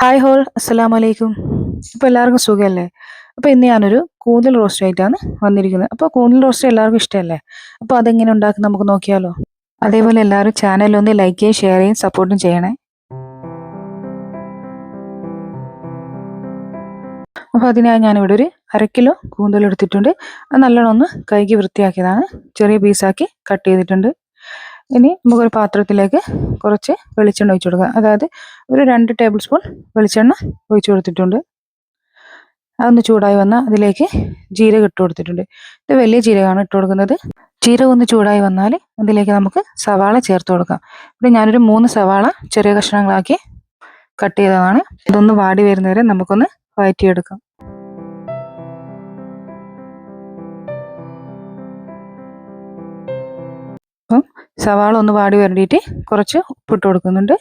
Hi whole അസ്സലാമു വലൈക്കും അപ്പോൾ എല്ലാവർക്കും സുഖമല്ലേ അപ്പോൾ ഇന്ന് ഞാനൊരു കൂന്തൽ റോസ്റ്റ് ആയിട്ടാണ് വന്നിരിക്കുന്നത്. അപ്പോൾ കൂന്തൽ റോസ്റ്റ് എല്ലാവർക്കും ഇഷ്ടമല്ലേ അപ്പോൾ അതെങ്ങനെ ഉണ്ടാക്കി നമുക്ക് നോക്കിയാലോ. അതേപോലെ എല്ലാവരും ചാനലൊന്ന് ലൈക്ക് ചെയ്യും ഷെയർ ചെയ്യും സപ്പോർട്ടും ചെയ്യണേ. അപ്പോൾ അതിനായി ഞാനിവിടെ ഒരു അര കിലോ കൂന്തൽ എടുത്തിട്ടുണ്ട്. അത് നല്ലോണം ഒന്ന് കഴുകി വൃത്തിയാക്കിയതാണ്. ചെറിയ പീസാക്കി കട്ട് ചെയ്തിട്ടുണ്ട്. ഇനി നമുക്കൊരു പാത്രത്തിലേക്ക് കുറച്ച് വെളിച്ചെണ്ണ ഒഴിച്ചു കൊടുക്കാം. അതായത് ഒരു രണ്ട് ടേബിൾ സ്പൂൺ വെളിച്ചെണ്ണ ഒഴിച്ചു കൊടുത്തിട്ടുണ്ട്. അതൊന്ന് ചൂടായി വന്നാൽ അതിലേക്ക് ജീരകം ഇട്ട് കൊടുത്തിട്ടുണ്ട്. ഇത് വലിയ ജീരകമാണ് ഇട്ട് കൊടുക്കുന്നത്. ജീരകം ഒന്ന് ചൂടായി വന്നാൽ അതിലേക്ക് നമുക്ക് സവാള ചേർത്ത് കൊടുക്കാം. ഇവിടെ ഞാനൊരു മൂന്ന് സവാള ചെറിയ കഷ്ണങ്ങളാക്കി കട്ട് ചെയ്തതാണ്. ഇതൊന്ന് വാടി വരുന്നവരെ നമുക്കൊന്ന് വഴറ്റിയെടുക്കാം. സവാള ഒന്ന് വാടി വരണ്ടിയിട്ട് കുറച്ച് ഉപ്പിട്ട് കൊടുക്കുന്നുണ്ട്.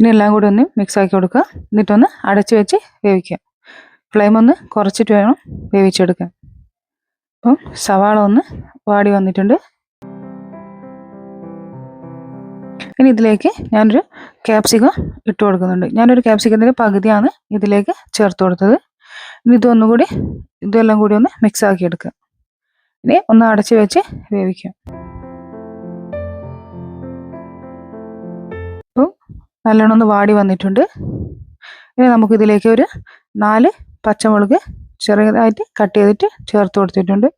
ഇനി എല്ലാം കൂടി ഒന്ന് മിക്സ് ആക്കി കൊടുക്കുക. എന്നിട്ടൊന്ന് അടച്ചു വെച്ച് വേവിക്കുക. ഫ്ലെയിം ഒന്ന് കുറച്ചിട്ട് വേണം വേവിച്ചെടുക്കാൻ. അപ്പം സവാള ഒന്ന് വാടി വന്നിട്ടുണ്ട്. ഇനി ഇതിലേക്ക് ഞാനൊരു ക്യാപ്സിക്കം ഇട്ട് കൊടുക്കുന്നുണ്ട്. ഞാനൊരു ക്യാപ്സിക്കത്തിന്റെ പകുതിയാണ് ഇതിലേക്ക് ചേർത്ത് കൊടുത്തത്. ഇനി ഇതൊന്നുകൂടി ഇതെല്ലാം കൂടി ഒന്ന് മിക്സ് ആക്കി എടുക്കുക. ഇനി ഒന്ന് അടച്ചു വെച്ച് വേവിക്കാം. അപ്പം നല്ലോണം ഒന്ന് വാടി വന്നിട്ടുണ്ട്. ഇനി നമുക്ക് ഇതിലേക്ക് ഒരു നാല് പച്ചമുളക് ചെറുതായിട്ട് കട്ട് ചെയ്തിട്ട് ചേർത്ത് കൊടുത്തിട്ടുണ്ട്.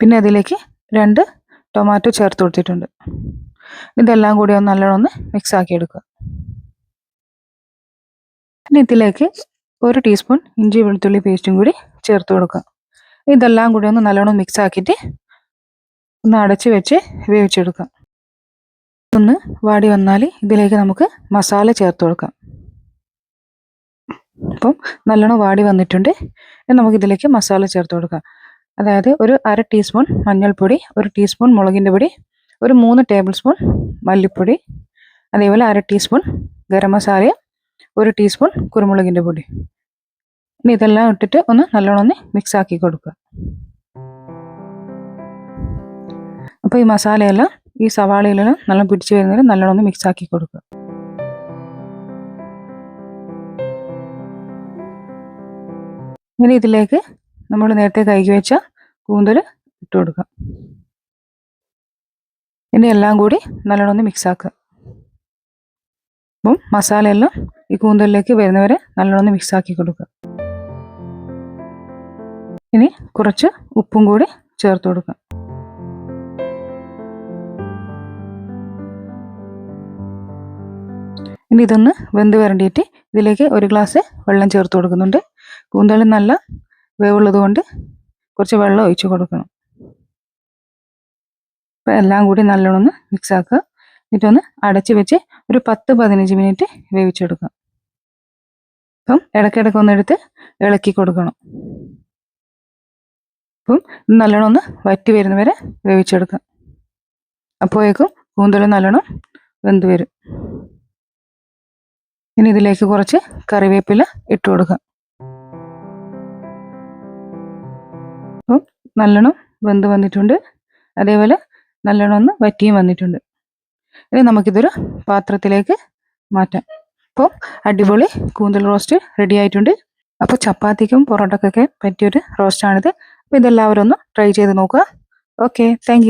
പിന്നെ അതിലേക്ക് രണ്ട് ടൊമാറ്റോ ചേർത്ത് കൊടുത്തിട്ടുണ്ട്. ഇതെല്ലാം കൂടി ഒന്ന് നല്ലോണം ഒന്ന് മിക്സ് ആക്കി എടുക്കുക. ഇനി ഇതിലേക്ക് ഒരു ടീസ്പൂൺ ഇഞ്ചി വെളുത്തുള്ളി പേസ്റ്റും കൂടി ചേർത്ത് കൊടുക്കുക. ഇതെല്ലാം കൂടി ഒന്ന് നല്ലോണം മിക്സ് ആക്കിയിട്ട് ഒന്ന് അടച്ച് വെച്ച് വേവിച്ചെടുക്കാം. ഒന്ന് വാടി വന്നാൽ ഇതിലേക്ക് നമുക്ക് മസാല ചേർത്ത് കൊടുക്കാം. അപ്പം നല്ലോണം വാടി വന്നിട്ടുണ്ട്. നമുക്ക് ഇതിലേക്ക് മസാല ചേർത്ത് കൊടുക്കാം. അതായത് ഒരു അര ടീസ്പൂൺ മഞ്ഞൾപ്പൊടി ഒരു ടീസ്പൂൺ മുളകിന്റെ പൊടി ഒരു മൂന്ന് ടേബിൾ സ്പൂൺ മല്ലിപ്പൊടി അതേപോലെ അര ടീസ്പൂൺ ഗരം മസാല ഒരു ടീസ്പൂൺ കുരുമുളകിന്റെ പൊടി. ഇനി ഇതെല്ലാം ഇട്ടിട്ട് ഒന്ന് നല്ലോണം ഒന്ന് മിക്സ് ആക്കി കൊടുക്കുക. അപ്പോൾ ഈ മസാലയെല്ലാം ഈ സവാളയിലെല്ലാം നല്ല പിടിച്ചു വരുന്നവരെ നല്ലോണം ഒന്ന് മിക്സ് ആക്കി കൊടുക്കുക. ഇനി ഇതിലേക്ക് നമ്മൾ നേരത്തെ കൈകി വെച്ച കൂന്തൽ ഇട്ട് കൊടുക്കുക. ഇനി എല്ലാം കൂടി നല്ലോണം ഒന്ന് മിക്സ് ആക്കുക. അപ്പം മസാലയെല്ലാം ഈ കൂന്തലിലേക്ക് വരുന്നവരെ നല്ലോണം ഒന്ന് മിക്സ് ആക്കി കൊടുക്കുക. ഇനി കുറച്ച് ഉപ്പും കൂടി ചേർത്ത് കൊടുക്കാം. ഇനി ഇതൊന്ന് വെന്ത് വരണ്ടിയിട്ട് ഇതിലേക്ക് ഒരു ഗ്ലാസ് വെള്ളം ചേർത്ത് കൊടുക്കുന്നുണ്ട്. കൂന്തളി നല്ല വേവുള്ളത് കൊണ്ട് കുറച്ച് വെള്ളം ഒഴിച്ചു കൊടുക്കണം. അപ്പം എല്ലാം കൂടി നല്ലോണം ഒന്ന് മിക്സ് ആക്കുക. എന്നിട്ടൊന്ന് അടച്ച് വെച്ച് ഒരു പത്ത് പതിനഞ്ച് മിനിറ്റ് വേവിച്ചെടുക്കാം അപ്പം ഇടയ്ക്കിടയ്ക്ക് ഒന്ന് എടുത്ത് ഇളക്കി കൊടുക്കണം. അപ്പം നല്ലോണം ഒന്ന് വറ്റി വരുന്ന വരെ വേവിച്ചെടുക്കാം. അപ്പോഴേക്കും കൂന്തൽ നല്ലോണം വെന്ത് വരും. ഇനി ഇതിലേക്ക് കുറച്ച് കറിവേപ്പില ഇട്ട് കൊടുക്കാം. അപ്പം നല്ലോണം വെന്ത് വന്നിട്ടുണ്ട്. അതേപോലെ നല്ലോണം ഒന്ന് വറ്റിയും വന്നിട്ടുണ്ട്. ഇനി നമുക്കിതൊരു പാത്രത്തിലേക്ക് മാറ്റാം. അപ്പോൾ അടിപൊളി കൂന്തൽ റോസ്റ്റ് റെഡി ആയിട്ടുണ്ട്. അപ്പോൾ ചപ്പാത്തിക്കും പൊറോട്ടക്കൊക്കെ പറ്റിയൊരു റോസ്റ്റാണിത്. അപ്പോൾ ഇതെല്ലാവരും ഒന്ന് ട്രൈ ചെയ്ത് നോക്കുക. Okay thank